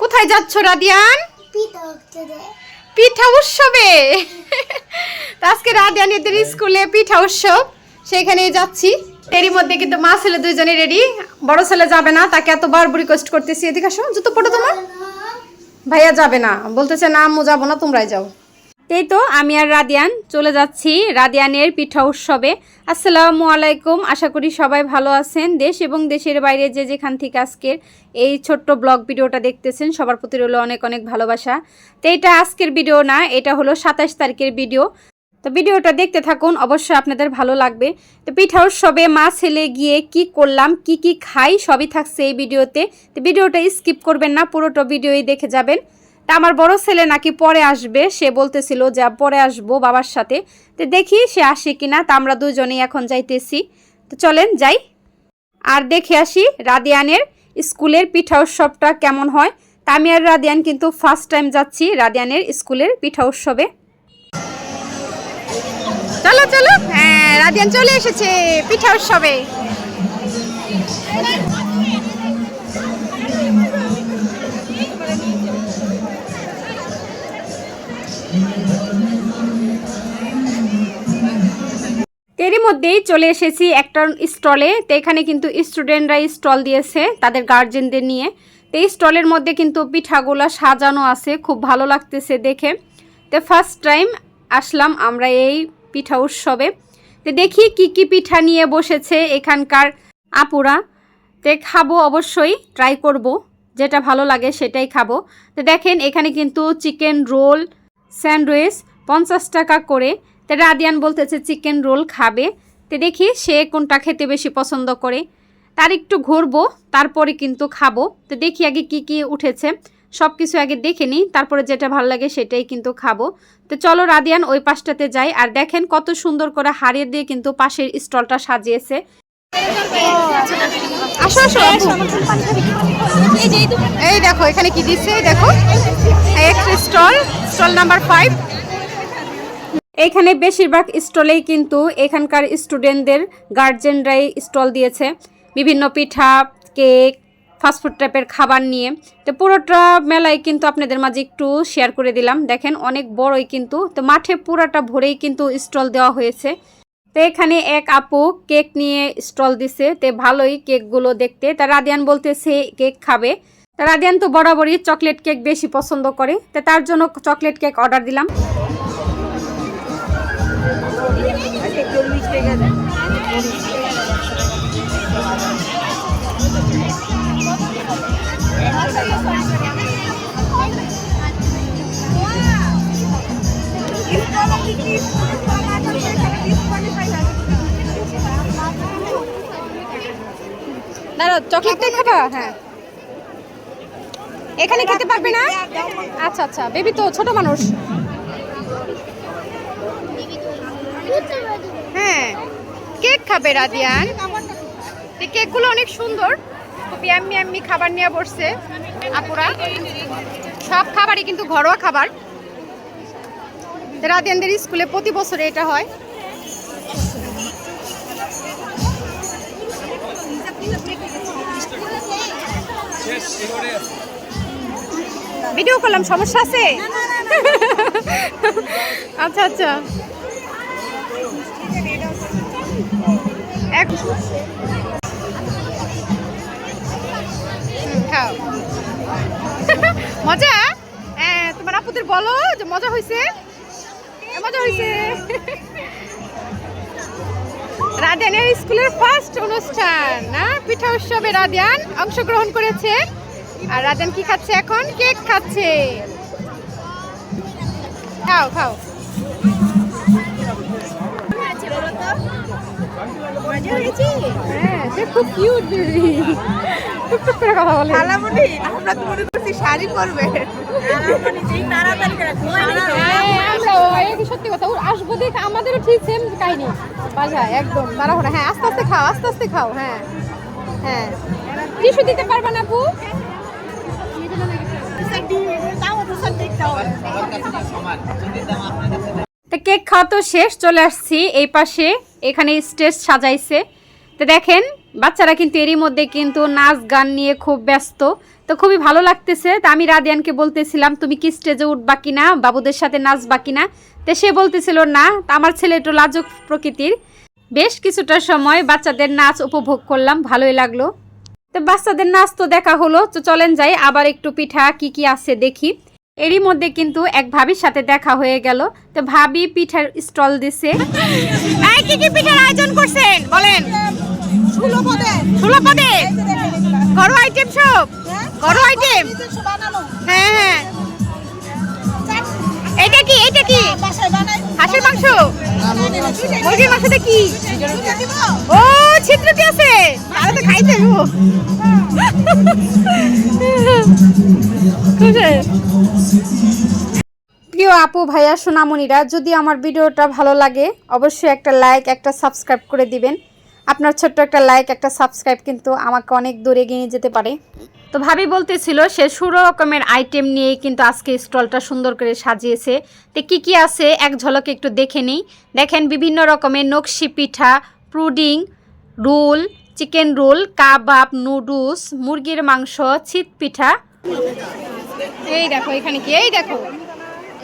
কোথায় যাচ্ছ রাদিয়ান? পিঠা উৎসবে। আজকে রাদিয়ানিদের স্কুলে পিঠা উৎসব সেখানে যাচ্ছি। এরই মধ্যে কিন্তু মা ছেলে দুইজনে রেডি বড় ছেলে যাবে না তাকে এত এতবার রিকোয়েস্ট করতেছি। এদিকে আসো জুতো পড়ো তোমার। ভাইয়া যাবে না বলতেছে না আম্মু যাব না তোমরাই যাও। এই তো আমি আর রাদিয়ান চলে যাচ্ছি রাদিয়ানের পিঠা উৎসবে। আসসালামু আলাইকুম, আশা করি সবাই ভালো আছেন। দেশ এবং দেশের বাইরে যে যেখান থেকে আজকের এই ছোট্ট ব্লগ ভিডিওটা দেখতেছেন, সবার প্রতি রইল অনেক অনেক ভালোবাসা। তো এটা আজকের ভিডিও না, এটা হলো সাতাশ তারিখের ভিডিও। তো ভিডিওটা দেখতে থাকুন, অবশ্যই আপনাদের ভালো লাগবে। তো পিঠা উৎসবে মা ছেলে গিয়ে কি করলাম, কি কি খাই, সবই থাকছে এই ভিডিওতে। তো ভিডিওটা স্কিপ করবেন না, পুরোটা ভিডিওই দেখে যাবেন। তা আমার বড় ছেলে নাকি পরে আসবে, সে বলতেছিল যে, পরে আসব বাবার সাথে। তো দেখি সে আসে কিনা, তা আমরা দুজনেই এখন যাইতেছি। তো চলেন যাই। আর দেখে আসি রাদিয়ানের স্কুলের পিঠা উৎসবটা কেমন হয়। তা আমি আর রাদিয়ান কিন্তু ফার্স্ট টাইম যাচ্ছি রাদিয়ানের স্কুলের পিঠা উৎসবে চলো চলো। হ্যাঁ রাদিয়ান চলে এসেছে পিঠা উৎসবে এরই মধ্যেই চলে এসেছি একটা স্টলে। তো এখানে কিন্তু স্টুডেন্টরা স্টল দিয়েছে, তাদের গার্জেনদের নিয়ে। তো এই স্টলের মধ্যে কিন্তু পিঠাগুলো সাজানো আছে, খুব ভালো লাগতেছে দেখে। তো ফার্স্ট টাইম আসলাম আমরা এই পিঠা উৎসবে। তো দেখি কি কি পিঠা নিয়ে বসেছে এখানকার আপুরা। তো খাব অবশ্যই ট্রাই করব। যেটা ভালো লাগে সেটাই খাব। তো দেখেন এখানে কিন্তু চিকেন রোল স্যান্ডউইচ পঞ্চাশ টাকা করে। তো রাদিয়ান বলতেছে চিকেন রোল খাবে। তো দেখি সে কোনটা খেতে বেশি পছন্দ করে। তার একটু ঘুরবো, তারপরে কিন্তু খাব। তো দেখি আগে কি কি উঠেছে। সব কিছু আগে দেখে নিই, তারপরে যেটা ভালো লাগে সেটাই কিন্তু খাব। তো চলো রাদিয়ান ওই পাশটাতে যাই। আর দেখেন কত সুন্দর করে হারিয়ে দিয়ে কিন্তু পাশের স্টলটা সাজিয়েছে। আসো এই দেখো, এখানে কি দিচ্ছে দেখো। একটা স্টল স্টল নাম্বার ফাইভ এখানে বেশিরভাগ স্টলেই কিন্তু এখানকার স্টুডেন্টদের গার্জেনরাই স্টল দিয়েছে। বিভিন্ন পিঠা, কেক ফাস্টফুড টাইপের খাবার নিয়ে। তো পুরোটা মেলায় কিন্তু আপনাদের মাঝে একটু শেয়ার করে দিলাম। দেখেন অনেক বড়ই কিন্তু। তো মাঠে পুরাটা ভরেই কিন্তু স্টল দেওয়া হয়েছে। তো এখানে এক আপু কেক নিয়ে স্টল দিছে। তো ভালোই কেকগুলো দেখতে। তা রাদিয়ান বলতেছে, কেক খাবে? তা রাদিয়ান তো বরাবরই চকলেট কেক বেশি পছন্দ করে। তো তার জন্য চকলেট কেক অর্ডার দিলাম। দাঁড়াও চকলেট কেক খাবা হ্যাঁ। এখানে খেতে পারবে না? আচ্ছা আচ্ছা বেবি তো ছোট মানুষ। হ্যাঁ। কেক খাবে রাদিয়ান। কেকগুলো অনেক সুন্দর। খুব ইয়াম্মি ইয়াম্মি খাবার নিয়ে বসছে আপুরা। সব খাবারই কিন্তু ঘরোয়া খাবার। রাদিয়ানদের স্কুলে প্রতি বছরে এটা হয়। ভিডিও করলাম, সমস্যা আছে? আচ্ছা আচ্ছা। এক। খাও। মজা? তোমার আপুদের বলো যে মজা হয়েছে মজা হয়েছে রাদিয়ানের স্কুলের ফার্স্ট অনুষ্ঠান, না? পিঠা উৎসবে রাদিয়ান অংশগ্রহণ করেছে আর রাদিয়ান কি খাচ্ছে এখন? কেক খাচ্ছে। খাও খাও। হ্যাঁ সে খুব কিউট বেবি টুকটুক করে কথা বলে। খালামণি আমরা তো মনে করছি শাড়ি পরবে। হ্যাঁ, আমরাও, এই কি সত্যি কথা? ওর আসব দেখ আমাদেরও ঠিক সেম কাহিনী। বাসায় একদম তাড়াহুড়া। হ্যাঁ আস্তে আস্তে খাও আস্তে আস্তে খাও হ্যাঁ হ্যাঁ। টিস্যু দিতে পারবা না আপু? কেক খাওয়া তো শেষ চলে আসছি এই পাশে। এখানে স্টেজ সাজাইছে। তো দেখেন, বাচ্চারা কিন্তু এরই মধ্যে কিন্তু নাচ গান নিয়ে খুব ব্যস্ত। তো খুবই ভালো লাগতেছে। তা আমি রাদিয়ানকে বলতেছিলাম, তুমি কি স্টেজে উঠবা কিনা বাবুদের সাথে নাচবা কিনা তো সে বলতেছিল, না, তা আমার ছেলে একটু লাজুক প্রকৃতির। বেশ কিছুটা সময় বাচ্চাদের নাচ উপভোগ করলাম, ভালোই লাগল। তো বাচ্চাদের নাচ তো দেখা হলো, তো চলেন যাই, আবার একটু পিঠা কি কি আছে দেখি। এরই মধ্যে কিন্তু এক ভাবির সাথে দেখা হয়ে গেল। তো ভাবি পিঠার স্টল দিছে। এই কি কি পিঠার আয়োজন করছেন? বলেন। ঘরোয়া আইটেম সব? হ্যাঁ? ঘরোয়া আইটেম হ্যাঁ হ্যাঁ। এটা কি? এটা কি? হাঁসের মাংস। মুরগির মাংসটা কি? ও ছিদ্র কি আছে। তাহলে তো খাইতে প্রিয় আপু ভাইয়া সোনামণিরা যদি আমার ভিডিওটা ভালো লাগে অবশ্যই একটা লাইক একটা সাবস্ক্রাইব করে দিবেন। আপনার ছোট্ট একটা লাইক একটা সাবস্ক্রাইব কিন্তু আমাকে অনেক দূরে এগিয়ে নিয়ে যেতে পারে। তো ভাবি বলতেছিল, সে শুরু রকমের আইটেম নিয়ে কিন্তু আজকে স্টলটা সুন্দর করে সাজিয়েছে। তো কি কি আছে? এক ঝলকে একটু দেখে নিই। দেখেন বিভিন্ন রকমের নকশি পিঠা, পুডিং, রোল, চিকেন রোল, কাবাব, নুডলস, মুরগির মাংস, ছিট পিঠা। এই দেখো, এখানে কি? এই দেখো।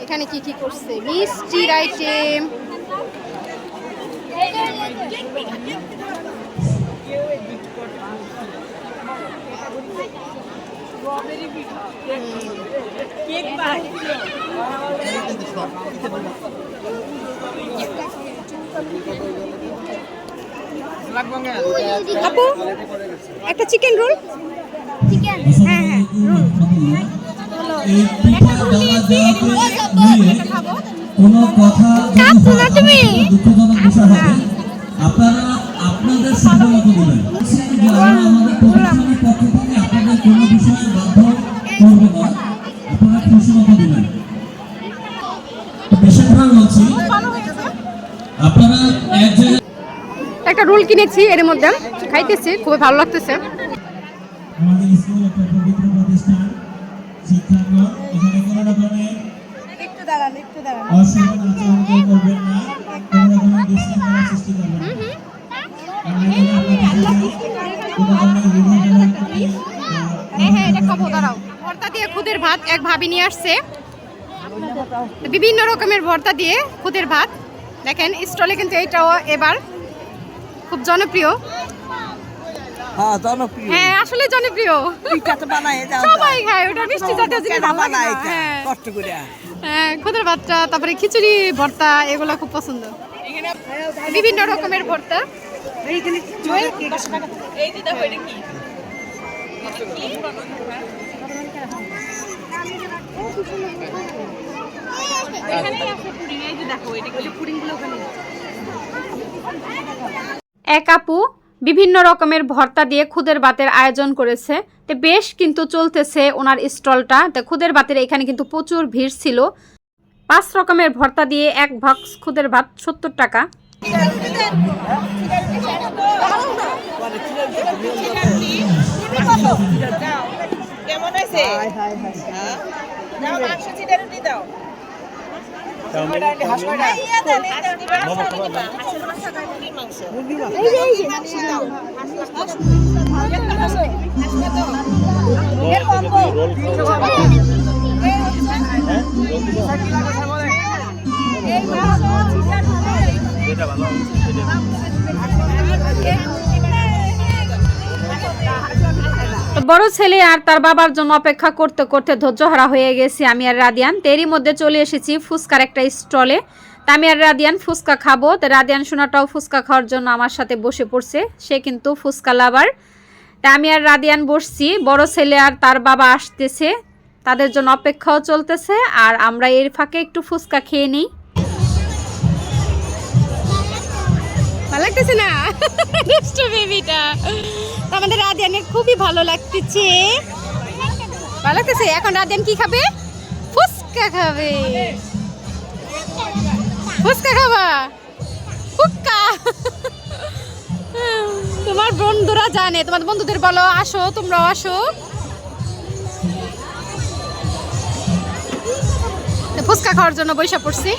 এখানে কি কি করছে? মিষ্টির আইটেম আপু একটা চিকেন রোল চিকেন হ্যাঁ হ্যাঁ কোনো কথা? দুঃখজনক বিষয় হবে আপনারা আপনাদের সিদ্ধান্ত নেবেন আমাদের প্রতিষ্ঠানের পক্ষ থেকে আপনাদের কোনো বিষয়ে বাধ্য করবে না আপনারা খুশি মতো দিবেন বিশেষভাবে বলছি আপনারা এক জায়গায় একটা রোল কিনেছি এর মধ্যে। খাইতেছি খুবই ভালো লাগতেছে। আমাদের স্কুল একটা পবিত্র প্রতিষ্ঠান শিক্ষাঙ্গন। এখানে কোনো রকমের একটু দাঁড়ান, একটু দাঁড়ান। ভাত এক ভাবি নিয়ে আসছে। বিভিন্ন রকমের ভর্তা দিয়ে খুদের ভাত। দেখেন স্টলে কিন্তু এইটাও এবার খুব জনপ্রিয়। হ্যাঁ হ্যাঁ আসলে জনপ্রিয়। সবাই খায় ওটা মিষ্টি জাতীয় জিনিস হ্যাঁ। হ্যাঁ খুদের ভাতটা তারপরে খিচুড়ি ভর্তা এগুলো খুব পছন্দ। বিভিন্ন রকমের ভর্তা। এক আপু বিভিন্ন রকমের ভর্তা দিয়ে খুদের বাতের আয়োজন করেছে। তো বেশ কিন্তু চলতেছে ওনার স্টলটা। তো খুদের ভাতের এখানে কিন্তু প্রচুর ভিড় ছিল। পাঁচ রকমের ভর্তা দিয়ে এক বক্স খুদের ভাত সত্তর টাকা। কেমন হয়েছে? হ্যাঁ? দাও, মাংস চিটে রুটি দাও। হাঁস কয়টা? ইয়ে বড় ছেলে আর তার বাবার জন্য অপেক্ষা করতে করতে ধৈর্যহারা হয়ে গেছি আমি আর রাদিয়ান। তো এরই মধ্যে চলে এসেছি ফুচকার একটা স্টলে। তা আমি আর রাদিয়ান ফুচকা খাব। তো রাদিয়ান সোনাটাও ফুচকা খাওয়ার জন্য আমার সাথে বসে পড়ছে। সে কিন্তু ফুচকা লাভার। তা আমি আর রাদিয়ান বসছি। বড় ছেলে আর তার বাবা আসতেছে। তাদের জন্য অপেক্ষাও চলতেছে। আর আমরা এর ফাঁকে একটু ফুচকা খেয়ে নিই। ভালো লাগতেছে না? দুষ্ট বেবিটা। আমাদের রাদিয়ানের খুবই ভালো লাগতেছে। ভালো লাগতেছে? এখন রাদিয়ান কি খাবে? ফুচকা খাবে। ফুচকা খাবা? ফুচকা? তোমার বন্ধুরা জানে, তোমার বন্ধুদের বলো, আসো, তোমরাও আসো। ফুচকা খাওয়ার জন্য বৈশা পড়ছি।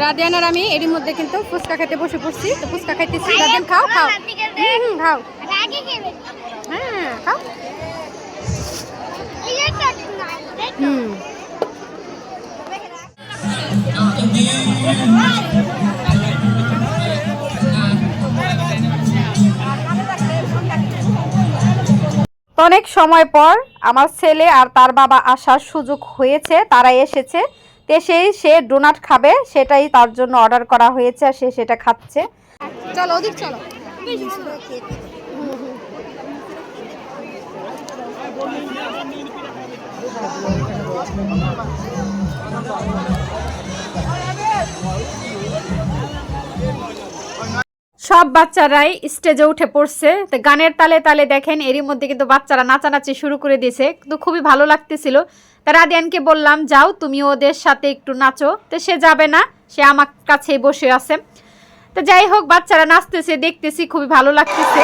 রাদিয়ান আর আমি এরই মধ্যে কিন্তু ফুচকা খেতে বসে পড়ছি। তো ফুচকা খাইতেছি। রাদিয়ান খাও খাও। হুম, খাও। হ্যাঁ খাও। হুম। অনেক সময় পর আমার ছেলে আর তার বাবা আসার সুযোগ হয়েছে তারা এসেছে। তো সেই সে ডোনাট খাবে, সেটাই তার জন্য অর্ডার করা হয়েছে আর সে সেটা খাচ্ছে। চলো, ওদিক চলো। সব বাচ্চারাই স্টেজে উঠে পড়ছে। তো গানের তালে তালে দেখেন, এরই মধ্যে কিন্তু বাচ্চারা নাচানাচি শুরু করে দিয়েছে। কিন্তু খুবই ভালো লাগতেছিল। তা রাদিয়ানকে বললাম, যাও, তুমি ওদের সাথে একটু নাচো। তো সে যাবে না, সে আমার কাছেই বসে আছে। তো যাই হোক, বাচ্চারা নাচতেছে, দেখতেছি, খুবই ভালো লাগতেছে।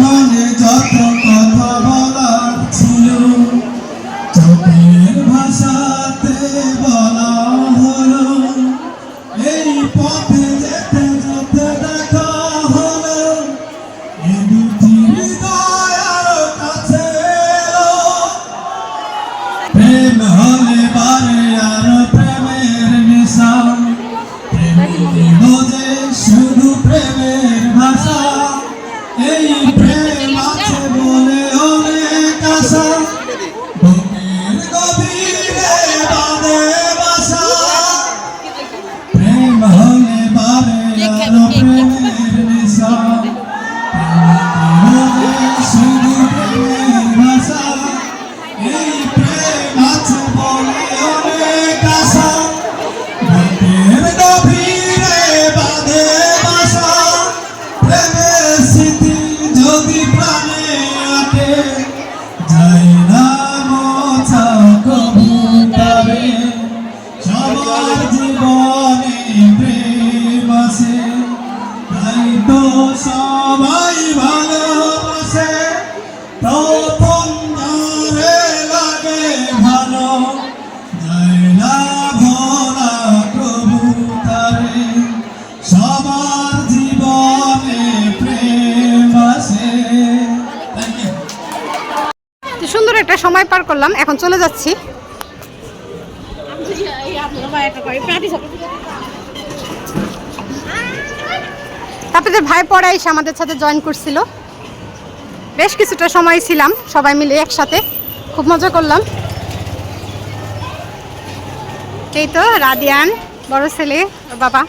মনে যত কথা করলাম, এখন চলে যাচ্ছি। তারপরে ভাই পড়া এসে আমাদের সাথে জয়েন করছিল। বেশ কিছুটা সময় ছিলাম, সবাই মিলে একসাথে। খুব মজা করলাম। এই তো রাদিয়ান, বড় ছেলে বাবা।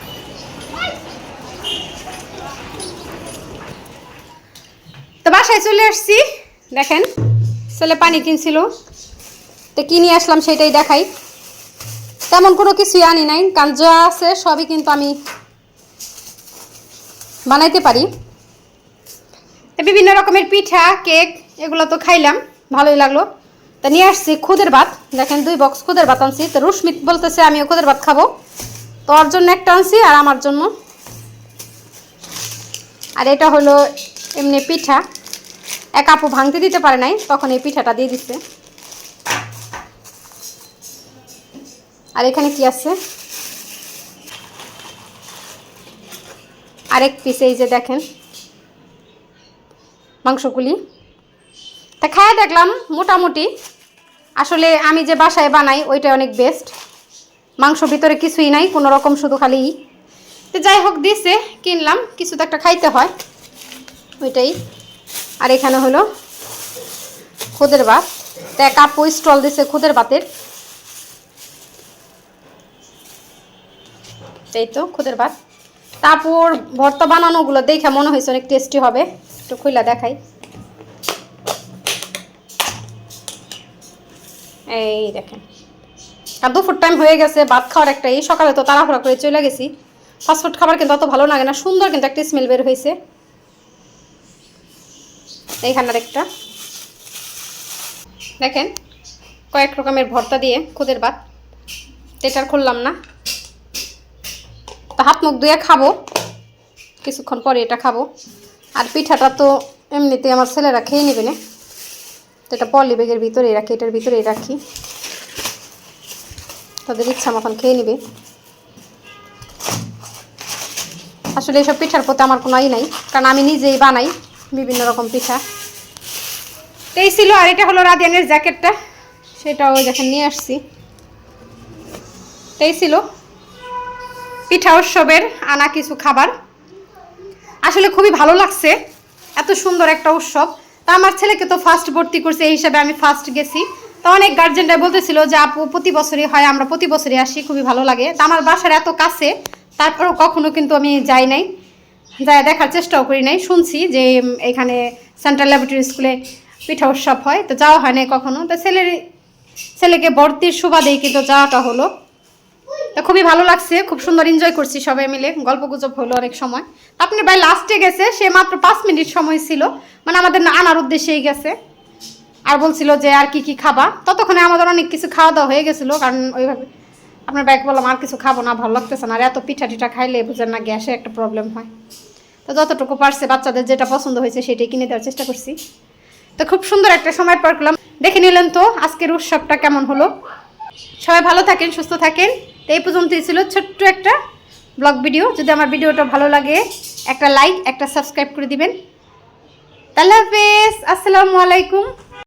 তো বাসায় চলে আসছি। দেখেন, ছেলে পানি কিনছিল। তো কি নিয়ে আসলাম সেটাই দেখাই। তেমন কোনো কিছুই আনি নাই, কারণ যা আছে সবই কিন্তু আমি বানাইতে পারি। বিভিন্ন রকমের পিঠা, কেক, এগুলো তো খাইলাম, ভালোই লাগল। তা নিয়ে আসছি খুদের ভাত। দেখেন দুই বক্স খুদের ভাত আনছি। তো রুশমিত বলতেছে, আমিও খুদের ভাত খাব। তো ওর জন্য একটা আনছি আর আমার জন্য। আর এটা হলো এমনি পিঠা। এক আপু ভাঙতে দিতে পারে নাই, তখন এই পিঠাটা দিয়ে দিচ্ছে আর এখানে কি আছে? আরেক পিস এই যে দেখেন। মাংসগুলি। তা খায় দেখলাম, মোটামুটি। আসলে আমি যে বাসায় বানাই ওইটা অনেক বেস্ট মাংস ভিতরে কিছুই নাই, কোনো রকম শুধু খালি তো যাই হোক, দিছে, কিনলাম, কিছু তো একটা খাইতে হয়। ওইটাই। আর এখানে হলো খুদের ভাত। তা এক আপু স্টল দিছে খুদের ভাতের। এই তো খুদের ভাত। তারপর ভর্তা বানানোগুলো দেখে মনে হয়েছে অনেক টেস্টি হবে। একটু খুইলা দেখাই। এই দেখেন। আর দুপুর টাইম হয়ে গেছে, ভাত খাওয়ার একটা। এই সকালে তো তাড়াহুড়া করে চলে গেছি। ফাস্টফুড খাবার কিন্তু অত ভালো লাগে না। সুন্দর কিন্তু একটা স্মেল বের হয়েছে। এইখানের একটা। দেখেন, কয়েক রকমের ভর্তা দিয়ে খুদের ভাত। এটার খুললাম না। হাত মুখ ধুয়ে খাব। কিছুক্ষণ পরে এটা খাব। আর পিঠাটা তো এমনিতে আমার ছেলেরা খেয়ে নেবে না। তো এটা পলি ব্যাগের ভিতরেই রাখি, এটার ভিতরেই রাখি। তাদের ইচ্ছা মতন খেয়ে নেবে। আসলে এইসব পিঠার প্রতি আমার কোনো ই নাই, কারণ আমি নিজেই বানাই বিভিন্ন রকম পিঠা। এই ছিল, আর এটা হলো রাদিয়ানের জ্যাকেটটা। সেটাও দেখেন, নিয়ে আসছি। এই ছিল। পিঠা উৎসবের আনা কিছু খাবার। আসলে খুবই ভালো লাগছে, এত সুন্দর একটা উৎসব। তা আমার ছেলেকে তো ফার্স্ট ভর্তি করছে, এই হিসাবে আমি ফার্স্ট গেছি। তো অনেক গার্জেনরা বলতেছিল যে, আপু, প্রতি বছরই হয়, আমরা প্রতি বছরই আসি, খুবই ভালো লাগে। তা আমার বাসার এত কাছে, তারপরেও কখনো কিন্তু আমি যাই নাই। যাই দেখার চেষ্টাও করি নাই। শুনছি যে এখানে সেন্ট্রাল ল্যাবরেটরি স্কুলে পিঠা উৎসব হয়, তো যাওয়া হয় নাই কখনো। তো ছেলের, ছেলেকে ভর্তির সুবাদেই কিন্তু যাওয়াটা হলো। তো খুবই ভালো লাগছে, খুব সুন্দর এনজয় করছি সবাই মিলে, গল্প গুজব হলো অনেক সময়। আপনার ভাই লাস্টে গেছে, সে মাত্র পাঁচ মিনিট সময় ছিল মানে আমাদের আনার উদ্দেশ্যেই গেছে। আর বলছিল যে আর কি কি খাবা? ততক্ষণে আমাদের অনেক কিছু খাওয়া দাওয়া হয়ে গেছিল, কারণ ওইভাবে আপনার ব্যাগ বললাম, আর কিছু খাব না, ভালো লাগতেছে না। আর এত পিঠা টিঠা খাইলে বুঝেন না, গ্যাসে একটা প্রবলেম হয়। তো যতটুকু পারছে, বাচ্চাদের যেটা পছন্দ হয়েছে, সেটাই কিনে দেওয়ার চেষ্টা করছি। তো খুব সুন্দর একটা সময় পার করলাম। দেখে নিলেন তো আজকের উৎসবটা কেমন হলো? সবাই ভালো থাকেন, সুস্থ থাকেন। তো এই পর্যন্তই ছিল ছোট্ট একটা ব্লগ ভিডিও। যদি আমার ভিডিওটা ভালো লাগে, একটা লাইক একটা সাবস্ক্রাইব করে দিবেন। তাহলে হাফেজ, আসসালামু আলাইকুম।